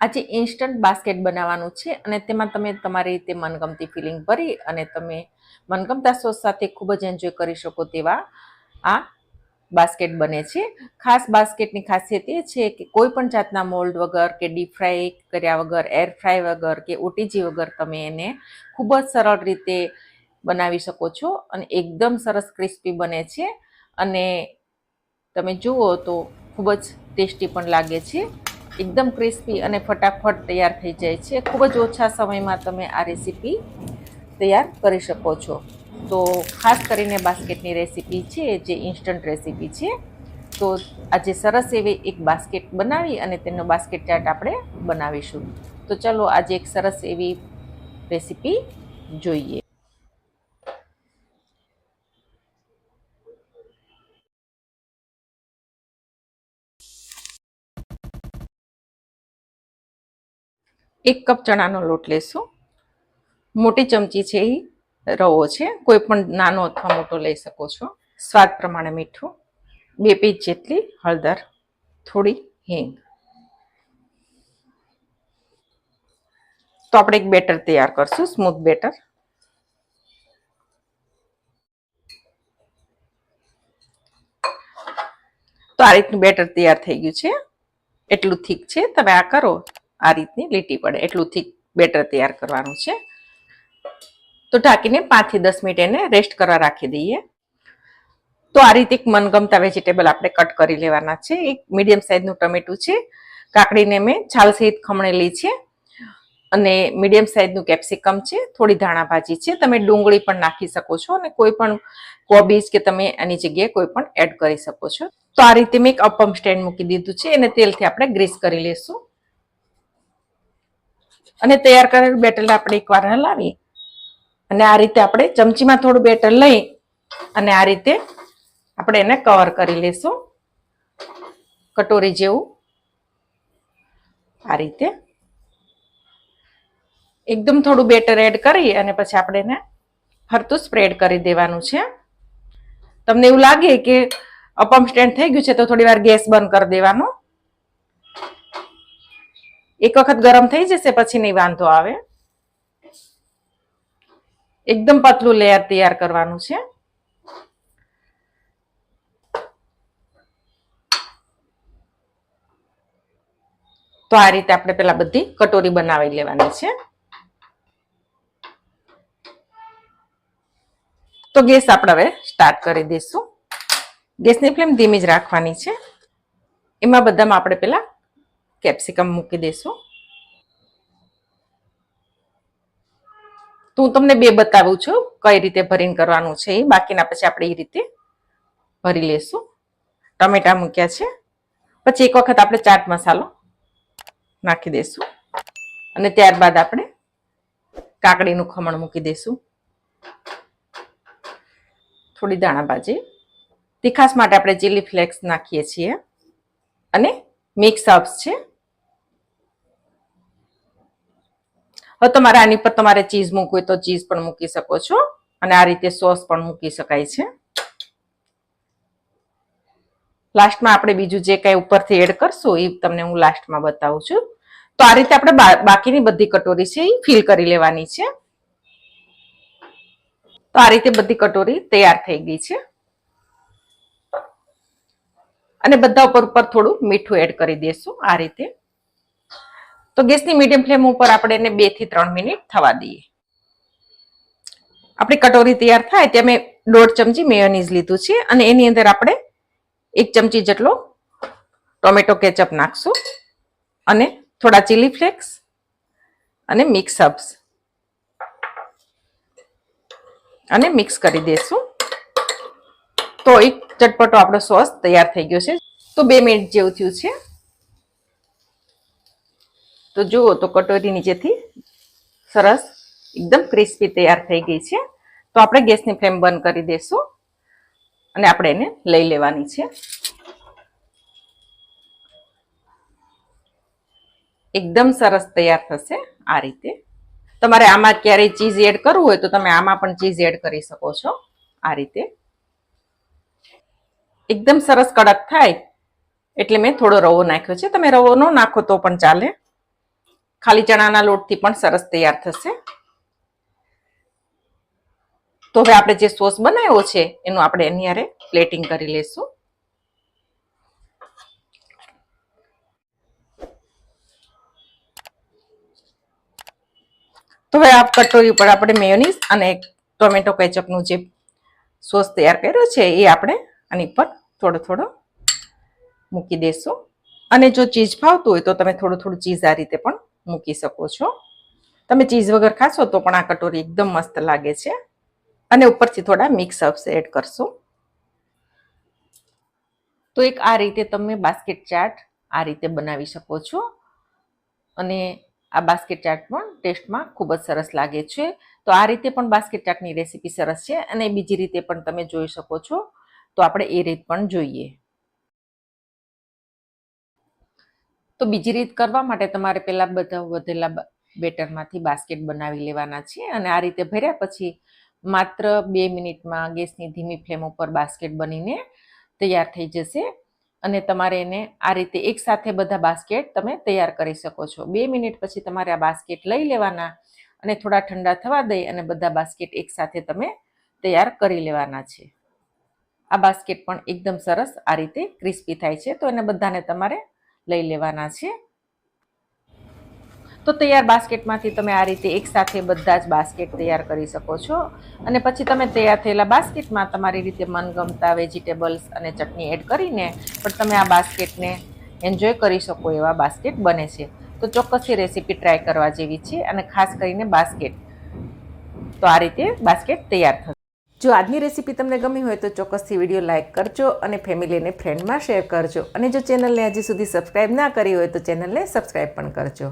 આજે instant basket બનાવવાનું છે અને તેમાં તમે તમારી રીતે મનગમતી ફિલિંગ ભરી અને તમે મનગમતા સોસ સાથે ખૂબ જ એન્જોય કરી શકો તેવા આ બાસ્કેટ બને છે. ખાસ બાસ્કેટની ખાસિયત એ છે કે કોઈ પણ જાતના મોલ્ડ વગર કે ડીપ ફ્રાય કર્યા વગર એર ફ્રાય વગર કે ઓટીજી વગર તમે એને ખૂબ જ સરળ રીતે બનાવી શકો છો અને એકદમ સરસ ક્રિસ્પી બને છે અને તમે જુઓ તો ખૂબ જ ટેસ્ટી પણ લાગે છે. એકદમ ક્રિસ્પી અને ફટાફટ તૈયાર થઈ જાય છે. ખૂબ જ ઓછા સમયમાં તમે આ રેસીપી તૈયાર કરી શકો છો. તો ખાસ કરીને બાસ્કેટની રેસીપી છે, જે ઇન્સ્ટન્ટ રેસીપી છે. તો આજે સરસ એવી એક બાસ્કેટ બનાવી અને તેનો બાસ્કેટ ચાટ આપણે બનાવીશું. તો ચલો આજે એક સરસ એવી રેસીપી જોઈએ. એક કપ ચણાનો લોટ લેશું. મોટી ચમચી છે એ રવો છે. કોઈ પણ નાનો અથવા મોટો લઈ શકો છો. સ્વાદ પ્રમાણે મીઠું. બે પીચ જેટલી હળદર. થોડી હિંગ. તો આપણે એક બેટર તૈયાર કરશું, સ્મૂથ બેટર. તો આ રીતનું બેટર તૈયાર થઈ ગયું છે. એટલું થીક છે. તમે આ કરો. આ રીતની લીટી પડે. એટલું થીક બેટર તૈયાર કરવાનું છે. તો ઢાંકીને પાંચથી દસ મિનિટ એને રેસ્ટ કરવા રાખી દઈએ. તો આ રીતે એક મનગમતા વેજીટેબલ આપણે કટ કરી લેવાના છે. એક મીડિયમ સાઇઝનું ટમેટું છે. કાકડીને મેં છાલ સહિત ખમણેલી છે. અને મીડિયમ સાઇઝનું કેપ્સિકમ છે. થોડી ધાણા ભાજી છે. તમે ડુંગળી પણ નાખી શકો છો અને કોઈ પણ કોબીજ કે તમે એની જગ્યાએ કોઈ પણ એડ કરી શકો છો. તો આ રીતે મેં એક અપમ સ્ટેન્ડ મૂકી દીધું છે. અને તેલથી આપણે ગ્રીસ કરી લેશું. અને તૈયાર કરેલું બેટર આપણે એકવાર હલાવી અને આ રીતે આપણે ચમચીમાં થોડું બેટર લઈ અને આ રીતે આપણે એને કવર કરી લેશું. કટોરી જેવું. આ રીતે. એકદમ થોડું બેટર એડ કરી અને પછી આપણે એને ફરતું સ્પ્રેડ કરી દેવાનું છે. તમને એવું લાગે કે અપમ સ્ટેન્ડ થઈ ગયું છે તો થોડી વાર ગેસ બંધ કરી દેવાનો. એક વખત ગરમ થઈ જશે, પછી નહીં વાંધો આવે. એકદમ પતલું લેયર તૈયાર કરવાનું છે. તો આ રીતે આપણે પેલા બધી કટોરી બનાવી લેવાની છે. તો ગેસ આપણે હવે સ્ટાર્ટ કરી દઈશું. ગેસની ફ્લેમ ધીમી જ રાખવાની છે. એમાં બધામાં આપણે પેલા કેપ્સિકમ મૂકી દઈશું તો હું તમને બે બતાવું છું કઈ રીતે ભરીને કરવાનું છે એ. બાકીના પછી આપણે એ રીતે ભરી લેશું. ટમેટા મૂક્યા છે. પછી એક વખત આપણે ચાટ મસાલો નાખી દઈશું અને ત્યારબાદ આપણે કાકડીનું ખમણ મૂકી દઈશું થોડી દાણા તીખાસ માટે આપણે ચીલી ફ્લેક્સ નાખીએ છીએ. અને મિક્સ છે. હવે તમારે આની પર તમારે ચીઝ મૂકવી તો ચીઝ પણ મૂકી શકો છો. અને આ રીતે સોસ પણ મૂકી શકાય છે. લાસ્ટમાં આપણે બીજું જે કઈ ઉપરથી એડ કરશું એ તમને હું લાસ્ટમાં બતાવું છું. તો આ રીતે આપણે બાકીની બધી કટોરી છે એ ફિલ કરી લેવાની છે. તો આ રીતે બધી કટોરી તૈયાર થઈ ગઈ છે. અને બધા ઉપર ઉપર થોડું મીઠું એડ કરી દઈશું આ રીતે. તો ગેસની મીડિયમ ફ્લેમ ઉપર આપણે એને બેથી ત્રણ મિનિટ થવા દઈએ. આપણી કટોરી તૈયાર થાય ત્યાં મેં દોઢ ચમચી મેયોનીઝ લીધું છે અને એની અંદર આપણે એક ચમચી જેટલો ટોમેટો કેચઅપ નાખશું અને થોડા ચીલી ફ્લેક્સ અને મિક્સ હબ્સ અને મિક્સ કરી દઈશું એક ચટપટો આપણો સોસ તૈયાર થઈ ગયો છે. તો બે મિનિટ જેવું થયું છે. તો જુઓ તો કટોરી નીચેથી સરસ એકદમ ક્રિસ્પી તૈયાર થઈ ગઈ છે. તો આપણે ગેસની ફ્લેમ બંધ કરી દઈશું અને આપણે એને લઈ લેવાની છે. એકદમ સરસ તૈયાર થશે આ રીતે. તમારે આમાં ક્યારેય ચીઝ એડ કરવું હોય તો તમે આમાં પણ ચીઝ એડ કરી શકો છો આ રીતે. એકદમ સરસ કડક થાય, એટલે મેં થોડો રવો નાખ્યો છે. તમે રવો ન નાખો તો પણ ચાલે. ખાલી ચણાના લોટથી પણ સરસ તૈયાર થશે. તો હવે આપણે જે સોસ બનાવ્યો છે, એનું આપણે એની હારે પ્લેટિંગ કરી લેશું. તો હવે આ કટોરી ઉપર આપણે મેયોનીઝ અને ટોમેટો કેચઅપનું જે સોસ તૈયાર કર્યો છે, એ આપણે આની પર થોડો થોડો મૂકી દેશું. અને જો ચીઝ ભાવતું હોય તો તમે થોડું થોડું ચીઝ આ રીતે પણ મૂકી શકો છો. તમે ચીઝ વગર ખાશો તો પણ આ કટોરી એકદમ મસ્ત લાગે છે. અને ઉપરથી થોડા મિક્સ અપ્સ એડ કરશો. તો એક આ રીતે તમે બાસ્કેટ ચાટ આ રીતે બનાવી શકો છો. અને આ બાસ્કેટ ચાટ પણ ટેસ્ટમાં ખૂબ જ સરસ લાગે છે. તો આ રીતે પણ બાસ્કેટ ચાટની રેસીપી સરસ છે. અને બીજી રીતે પણ તમે જોઈ શકો છો તો આપણે એ રીત પણ જોઈએ. તો બીજી રીત કરવા માટે તમારે પહેલાં બધા વધેલા બેટરમાંથી બાસ્કેટ બનાવી લેવાના છે અને આ રીતે ભર્યા પછી માત્ર બે મિનિટમાં ગેસની ધીમી ફ્લેમ ઉપર બાસ્કેટ બનીને તૈયાર થઈ જશે અને તમારે એને આ રીતે એક સાથે બધા બાસ્કેટ તમે તૈયાર કરી શકો છો. બે મિનિટ પછી તમારે આ બાસ્કેટ લઈ લેવાના અને થોડા ઠંડા થવા દઈ અને બધા બાસ્કેટ એકસાથે તમે તૈયાર કરી લેવાના છે. આ બાસ્કેટ પણ એકદમ સરસ આ રીતે ક્રિસ્પી થાય છે. તો એને બધાને તમારે લઈ લેવાના છે. તો તૈયાર બાસ્કેટમાંથી તમે આ રીતે એકસાથે બધા જ બાસ્કેટ તૈયાર કરી શકો છો. અને પછી તમે તૈયાર થયેલા બાસ્કેટમાં તમારી રીતે મનગમતા વેજીટેબલ્સ અને ચટણી એડ કરીને પણ તમે આ બાસ્કેટને એન્જોય કરી શકો એવા બાસ્કેટ બને છે. તો ચોક્કસથી રેસીપી ટ્રાય કરવા જેવી છે અને ખાસ કરીને બાસ્કેટ. તો આ રીતે બાસ્કેટ તૈયાર થશે. જો આજની રેસીપી તમને ગમી હોય તો ચોક્કસથી વીડિયો લાઇક કરજો અને ફેમિલી અને ફ્રેન્ડમાં શેર કરજો. અને જો ચેનલને હજી સુધી સબસ્ક્રાઇબ ના કરી હોય તો ચેનલને સબસ્ક્રાઈબ પણ કરજો.